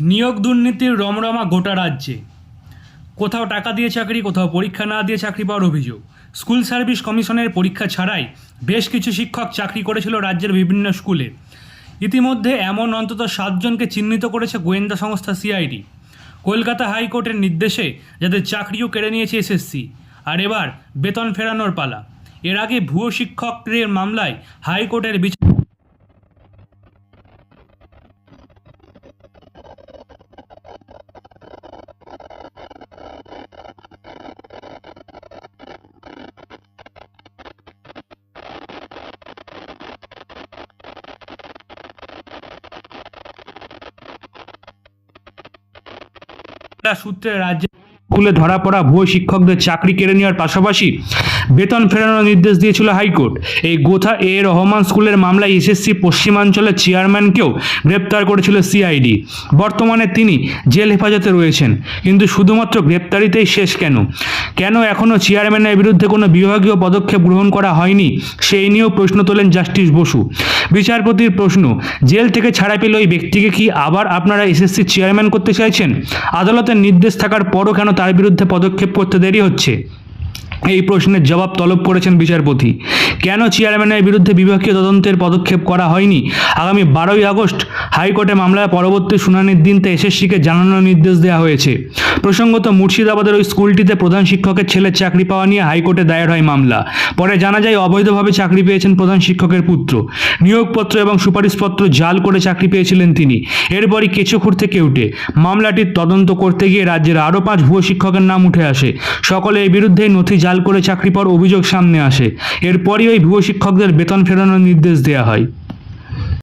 নিয়োগ দুর্নীতির রমরমা গোটা রাজ্যে। কোথাও টাকা দিয়ে চাকরি, কোথাও পরীক্ষা না দিয়ে চাকরি পাওয়ার অভিযোগ। স্কুল সার্ভিস কমিশনের পরীক্ষা ছাড়াই বেশ কিছু শিক্ষক চাকরি করেছিল রাজ্যের বিভিন্ন স্কুলে। ইতিমধ্যে এমন অন্তত সাতজনকে চিহ্নিত করেছে গোয়েন্দা সংস্থা সিআইডি। কলকাতা হাইকোর্টের নির্দেশে যাদের চাকরিও কেড়ে নিয়েছে এসএসসি। আর এবার বেতন ফেরানোর পালা। এর আগে ভুয়ো শিক্ষকদের মামলায় হাইকোর্টের বিচার সূত্রে রাজ্যে স্কুলে ধরা পড়া ভুয়ো শিক্ষকদের চাকরি কেড়ে নেওয়ার পাশাপাশি বেতন ফেরানোর নির্দেশ দিয়েছিল হাইকোর্ট। এই গোথা এ. রহমান স্কুলের মামলায় এসএসসি পশ্চিমাঞ্চলের চেয়ারম্যানকেও গ্রেপ্তার করেছিল সিআইডি। বর্তমানে তিনি জেল হেফাজতে রয়েছেন, কিন্তু শুধুমাত্র গ্রেপ্তারিতেই শেষ কেন? কেন এখনও চেয়ারম্যানের বিরুদ্ধে কোনো বিভাগীয় পদক্ষেপ গ্রহণ করা হয়নি? সেই নিয়েও প্রশ্ন তোলেন জাস্টিস বসু। বিচারপতির প্রশ্ন, জেল থেকে ছাড়া পেলে ওই ব্যক্তিকে কি আবার আপনারা এসএসসি চেয়ারম্যান করতে চাইছেন? আদালতের নির্দেশ থাকার পরও কেন তার বিরুদ্ধে পদক্ষেপ করতে দেরি হচ্ছে? এই প্রশ্নের জবাব তলব করেছেন বিচারপতি। কেন চেয়ারম্যানের বিরুদ্ধে বিভাগীয় তদন্তের পদক্ষেপ করা হয়নি? আগামী বারোই আগস্ট হাইকোর্টে মামলার পরবর্তী শুনানির দিন তা এসএসসিকে জানানোর নির্দেশ দেওয়া হয়েছে। প্রসঙ্গত, মুর্শিদাবাদের ওই স্কুলটিতে প্রধান শিক্ষকের ছেলের চাকরি পাওয়া নিয়ে হাইকোর্টে দায়ের হয় মামলা। পরে জানা যায়, অবৈধভাবে চাকরি পেয়েছেন প্রধান শিক্ষকের পুত্র। নিয়োগপত্র এবং সুপারিশপত্র জাল করে চাকরি পেয়েছিলেন তিনি। এরপরই কেচুখুর থেকে উঠে। মামলাটির তদন্ত করতে গিয়ে রাজ্যের আরও পাঁচ ভুয়ো শিক্ষকের নাম উঠে আসে। সকলে এই বিরুদ্ধেই নথি জাল করে চাকরি পাওয়ার অভিযোগ সামনে আসে। এরপরই ওই ভুয়ো শিক্ষকদের বেতন ফেরানোর নির্দেশ দেওয়া হয়।